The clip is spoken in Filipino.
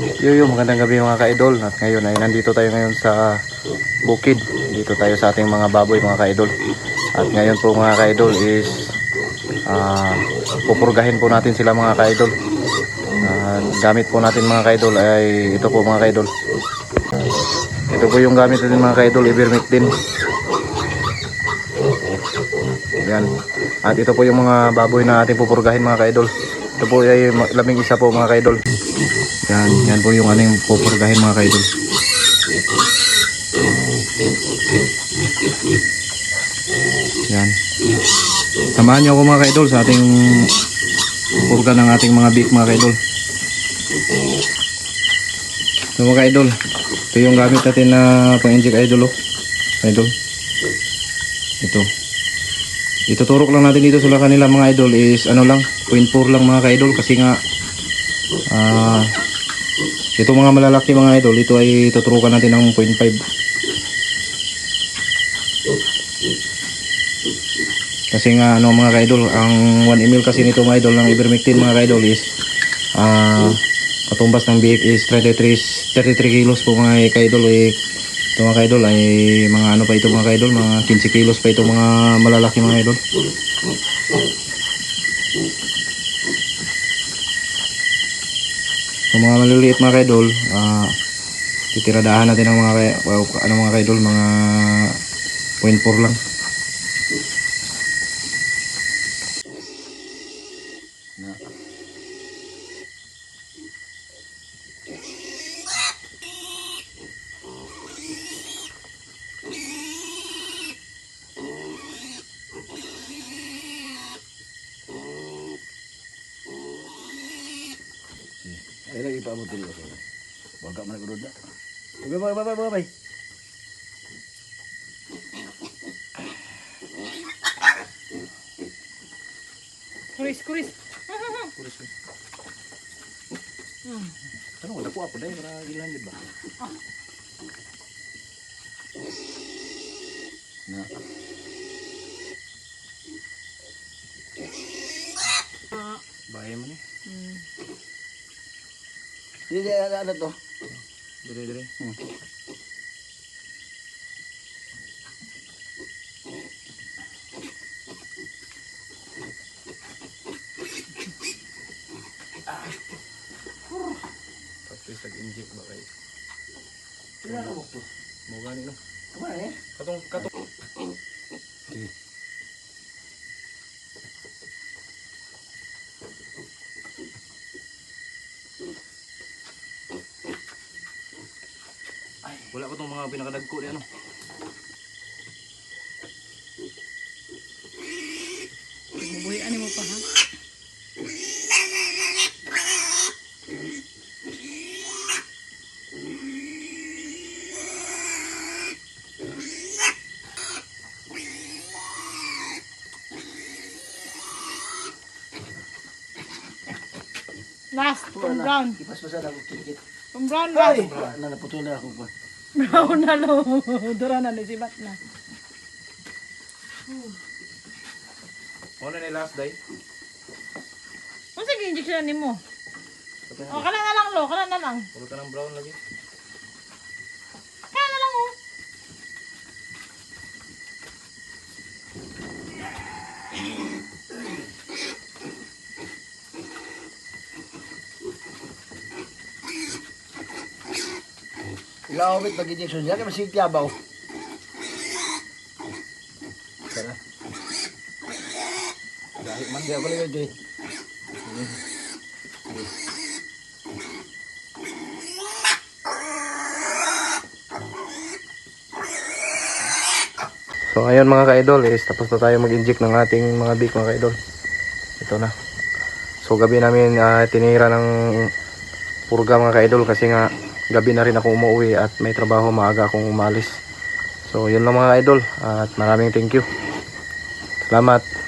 Yo yo, magandang gabi mga ka-idol. At ngayon ay nandito tayo ngayon sa bukid. Dito tayo sa ating mga baboy mga ka-idol. At ngayon po mga ka-idol is ah pupurgahin po natin sila mga ka-idol. Ah, gamit po natin mga ka-idol ay ito po mga ka-idol. Ito po yung gamit natin mga ka-idol, ivermectin. Yan. At ito po yung mga baboy na ating pupurgahin mga ka-idol. Ito po ay laming isa po mga ka-idol. Yan, yan po yung aning pupurgahin mga ka-idol. Yan. Samahan niyo ako mga ka-idol sa ating purga ng ating mga beef mga ka-idol. So mga ka-idol, ito yung gamit natin na pang-inject idol oh. Idol. Ito. Ituturok lang natin dito sa kanila mga idol is ano lang, 0.4 lang mga ka-idol kasi nga ah ito mga malalaki mga idol, ito ay tuturukan natin ng 0.5. Kasi nga ano mga ka-idol, ang 1 ml kasi nito mga idol ng ivermectin mga ka-idol is ah katumbas ng BF is 33 33 kilos po mga ka-idol eh ito mga ka-idol ay mga ano pa ito mga ka-idol mga 15 kilos pa ito mga malalaki mga idol So mga maliliit mga kaidol, ah titiradahan natin ng mga kay- well, ano mga kaidol, mga 0.4 lang. Na. Ay lagi pa mo tuloy ko. Wag ka man nagudod na. Bye bye bye bye bye. Kuris, kuris. Ano wala ko ako dai para ilan ba? Na. Bahay mo ni. Hmm. Di di ano ano to? Dire dire. Hmm. Tapos tag-inject ba kay? Sila ka bukto. Mo gani no. Kumana eh? Katong katong wala ko tong mga pinakadagko ni ano. Bubuhian mo pa ha. Last, from brown. Ipas pa sa ako kikit. From brown, last. Na naputol na ako pa. Brown na lo. Dura na, nisibat na. Ano ni last day? Kung sige, injection ni mo. O, kana na lang lo, kana na lang. Puro ka ng brown lagi. Ilawit pag injection siya kay masig tiyabaw. Sana. Dahil man di ako lang yun, So ayun mga ka-idol is tapos na tayo mag-inject ng ating mga beef mga ka-idol. Ito na. So gabi namin ah, tinira ng purga mga ka-idol kasi nga gabi na rin ako umuwi at may trabaho maaga akong umalis. So yun lang mga ka-idol at maraming thank you. Salamat.